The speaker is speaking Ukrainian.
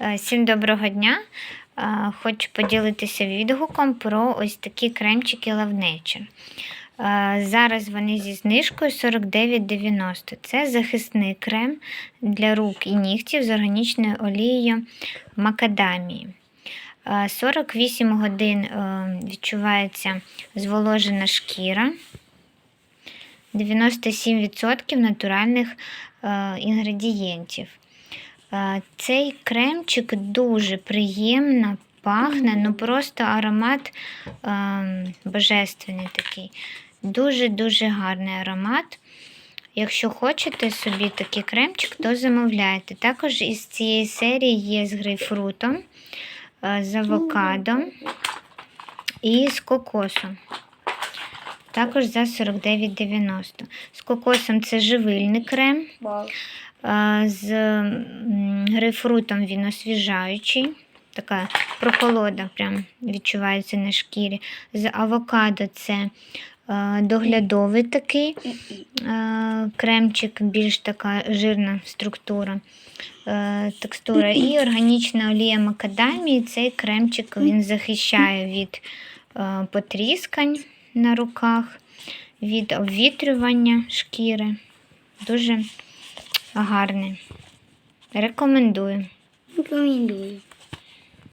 Е, Всім доброго дня! Е, Хочу поділитися відгуком про ось такі кремчики Love. Е, Зараз вони зі знижкою 49,90. Це захисний крем для рук і нігтів з органічною олією макадамії. Е, 48 годин відчувається зволожена шкіра. 97% натуральних інгредієнтів. Цей кремчик дуже приємно пахне, ну просто аромат е, божественний такий. Дуже-дуже гарний аромат. Якщо хочете собі такий кремчик, то замовляйте. Також із цієї серії є з грейпфрутом, е, з авокадо і з кокосом. Також за 49,90. З кокосом це живильний крем. З грейпфрутом він освіжаючий. Така прохолода прям відчувається на шкірі. З авокадо це доглядовий такий кремчик, більш така жирна структура, текстура. І органічна олія макадамії. Цей кремчик він захищає від потріскань на руках, від обвітрювання шкіри. Дуже гарний. Рекомендую. Рекомендую.